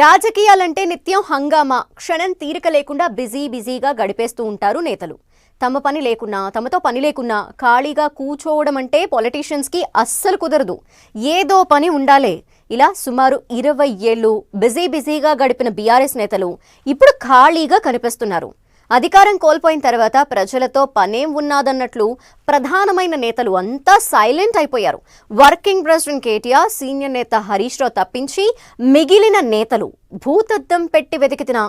రాజకీయాలంటే నిత్యం హంగామా. క్షణం తీరిక లేకుండా బిజీ బిజీగా గడిపేస్తూ ఉంటారు నేతలు. తమ పని లేకున్నా తమతో పని లేకున్నా ఖాళీగా కూర్చోవడం అంటే పొలిటీషియన్స్కి అస్సలు కుదరదు. ఏదో పని ఉండాలే. ఇలా సుమారు ఇరవై ఏళ్ళు బిజీ బిజీగా గడిపిన బీఆర్ఎస్ నేతలు ఇప్పుడు ఖాళీగా కనిపిస్తున్నారు. అధికారం కోల్పోయిన తర్వాత ప్రజలతో పనేం ఉన్నాదన్నట్లు ప్రధానమైన నేతలు అంతా సైలెంట్ అయిపోయారు. వర్కింగ్ ప్రెసిడెంట్ కేటీఆర్ సీనియర్ నేత హరీష్ రావు తప్పించి మిగిలిన నేతలు భూతద్దం పెట్టి వెతికితిన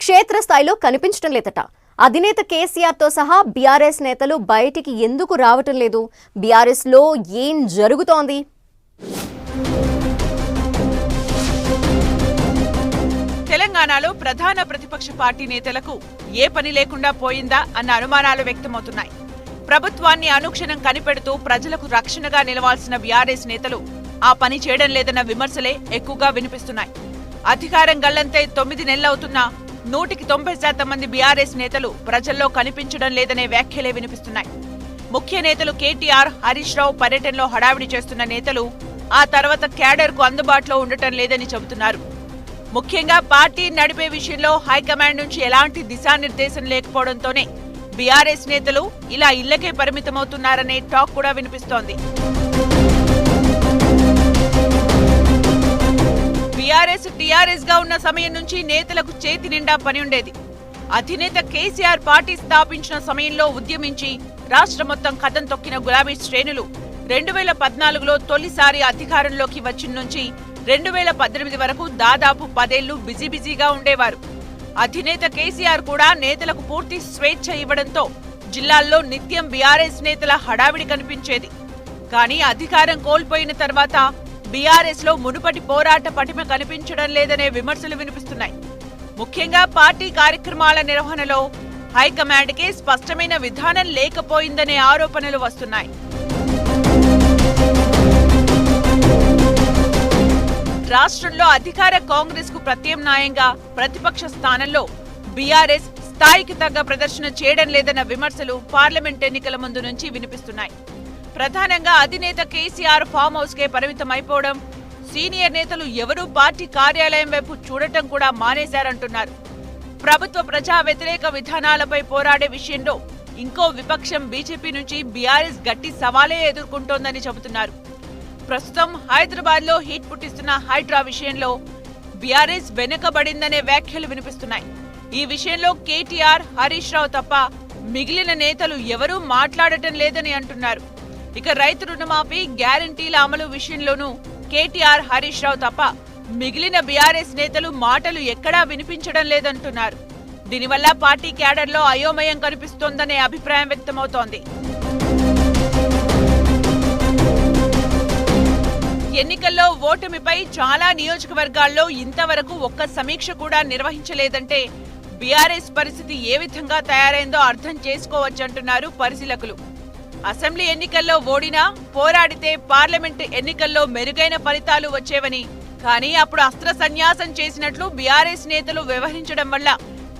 క్షేత్రస్థాయిలో కనిపించడం లేదట. అధినేత కేసీఆర్తో సహా బీఆర్ఎస్ నేతలు బయటికి ఎందుకు రావటం లేదు? బీఆర్ఎస్లో ఏం జరుగుతోంది? తెలంగాణలో ప్రధాన ప్రతిపక్ష పార్టీ నేతలకు ఏ పని లేకుండా పోయిందా అన్న అనుమానాలు వ్యక్తమవుతున్నాయి. ప్రభుత్వాన్ని అనుక్షణం కనిపెడుతూ ప్రజలకు రక్షణగా నిలవాల్సిన బీఆర్ఎస్ నేతలు ఆ పని చేయడం లేదన్న విమర్శలే ఎక్కువగా వినిపిస్తున్నాయి. అధికారం గల్లంతే తొమ్మిది నెలలవుతున్నా నూటికి తొంభై శాతం మంది బీఆర్ఎస్ నేతలు ప్రజల్లో కనిపించడం లేదనే వ్యాఖ్యలే వినిపిస్తున్నాయి. ముఖ్య నేతలు కేటీఆర్ హరీష్ రావు పర్యటనలో హడావిడి చేస్తున్న నేతలు ఆ తర్వాత క్యాడర్కు అందుబాటులో ఉండటం లేదని చెబుతున్నారు. ముఖ్యంగా పార్టీ నడిపే విషయంలో హైకమాండ్ నుంచి ఎలాంటి దిశానిర్దేశం లేకపోవడంతోనే బీఆర్ఎస్ నేతలు ఇలా ఇళ్ళకే పరిమితమవుతున్నారనే టాక్ కూడా వినిపిస్తోంది. బీఆర్ఎస్ టీఆర్ఎస్గా ఉన్న సమయం నుంచి నేతలకు చేతి నిండా పని ఉండేది. అధినేత కేసీఆర్ పార్టీ స్థాపించిన సమయంలో ఉద్యమించి రాష్ట్ర మొత్తం కథం తొక్కిన గులాబీ శ్రేణులు రెండు వేల పద్నాలుగులో తొలిసారి అధికారంలోకి వచ్చిన నుంచి రెండు వేల పద్దెనిమిది వరకు దాదాపు పదేళ్ళు బిజీ బిజీగా ఉండేవారు. అధినేత కేసీఆర్ కూడా నేతలకు పూర్తి స్వేచ్ఛ ఇవ్వడంతో జిల్లాల్లో నిత్యం బీఆర్ఎస్ నేతల హడావిడి కనిపించేది. కానీ అధికారం కోల్పోయిన తర్వాత బీఆర్ఎస్లో మునుపటి పోరాట పటిమ కనిపించడం లేదనే విమర్శలు వినిపిస్తున్నాయి. ముఖ్యంగా పార్టీ కార్యక్రమాల నిర్వహణలో హైకమాండ్కే స్పష్టమైన విధానం లేకపోయిందనే ఆరోపణలు వస్తున్నాయి. రాష్ట్రంలో అధికార కాంగ్రెస్కు ప్రత్యామ్నాయంగా ప్రతిపక్ష స్థానంలో బీఆర్ఎస్ స్థాయికి తగ్గ ప్రదర్శన చేయడం లేదన్న విమర్శలు పార్లమెంట్ ఎన్నికల ముందు నుంచి వినిపిస్తున్నాయి. ప్రధానంగా అధినేత కేసీఆర్ ఫామ్ హౌస్ కే పరిమితమైపోవడం సీనియర్ నేతలు ఎవరూ పార్టీ కార్యాలయం వైపు చూడటం కూడా మానేశారంటున్నారు. ప్రభుత్వ ప్రజా వ్యతిరేక విధానాలపై పోరాడే విషయంలో ఇంకో విపక్షం బీజేపీ నుంచి బీఆర్ఎస్ గట్టి సవాలే ఎదుర్కొంటోందని చెబుతున్నారు. ప్రస్తుతం హైదరాబాద్లో హీట్ పుట్టిస్తున్న హైడ్రా విషయంలో బీఆర్ఎస్ వెనుకబడిందనే వ్యాఖ్యలు వినిపిస్తున్నాయి. ఈ విషయంలో కేటీఆర్ హరీష్ రావు తప్ప మిగిలిన నేతలు ఎవరూ మాట్లాడటం లేదని అంటున్నారు. ఇక రైతు రుణమాఫీ గ్యారంటీల అమలు విషయంలోనూ కేటీఆర్ హరీష్ రావు తప్ప మిగిలిన బీఆర్ఎస్ నేతలు మాటలు ఎక్కడా వినిపించడం లేదంటున్నారు. దీనివల్ల పార్టీ క్యాడర్లో అయోమయం కనిపిస్తోందనే అభిప్రాయం వ్యక్తమవుతోంది. ఎన్నికల్లో ఓటమిపై చాలా నియోజకవర్గాల్లో ఇంతవరకు ఒక్క సమీక్ష కూడా నిర్వహించలేదంటే బీఆర్ఎస్ పరిస్థితి ఏ విధంగా తయారైందో అర్థం చేసుకోవచ్చంటున్నారు పరిశీలకులు. అసెంబ్లీ ఎన్నికల్లో ఓడినా పోరాడితే పార్లమెంట్ ఎన్నికల్లో మెరుగైన ఫలితాలు వచ్చేవని. కానీ అప్పుడు అస్త్ర సన్యాసం చేసినట్లు బీఆర్ఎస్ నేతలు వ్యవహరించడం వల్ల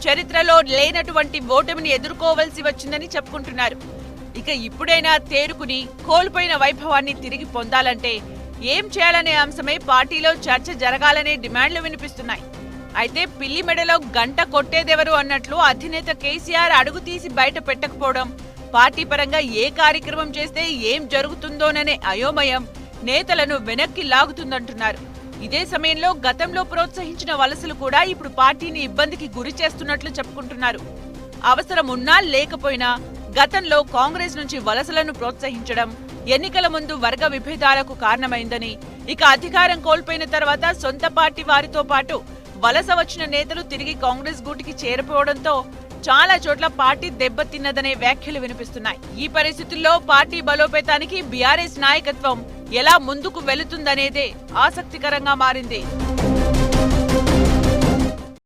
చరిత్రలో లేనటువంటి ఓటమిని ఎదుర్కోవలసి వచ్చిందని చెప్పుకుంటున్నారు. ఇక ఇప్పుడైనా తేరుకుని కోల్పోయిన వైభవాన్ని తిరిగి పొందాలంటే ఏం చేయాలనే అంశమై పార్టీలో చర్చ జరగాలనే డిమాండ్లు వినిపిస్తున్నాయి. అయితే పిల్లి మెడలో గంట కొట్టేదెవరు అన్నట్లు అధినేత కేసీఆర్ అడుగు తీసి బయట పెట్టకపోవడం పార్టీ పరంగా ఏ కార్యక్రమం చేస్తే ఏం జరుగుతుందోననే అయోమయం నేతలను వెనక్కి లాగుతుందంటున్నారు. ఇదే సమయంలో గతంలో ప్రోత్సహించిన వలసలు కూడా ఇప్పుడు పార్టీని ఇబ్బందికి గురి చేస్తున్నట్లు చెప్పుకుంటున్నారు. అవసరమున్నా లేకపోయినా గతంలో కాంగ్రెస్ నుంచి వలసలను ప్రోత్సహించడం ఎన్నికల ముందు వర్గ విభేదాలకు కారణమైందని ఇక అధికారం కోల్పోయిన తర్వాత సొంత పార్టీ వారితో పాటు వలస వచ్చిన నేతలు తిరిగి కాంగ్రెస్ గూటికి చేరిపోవడంతో చాలా చోట్ల పార్టీ దెబ్బతిన్నదనే వ్యాఖ్యలు వినిపిస్తున్నాయి. ఈ పరిస్థితుల్లో పార్టీ బలోపేతానికి బీఆర్ఎస్ నాయకత్వం ఎలా ముందుకు వెళుతుందనేదే ఆసక్తికరంగా మారింది.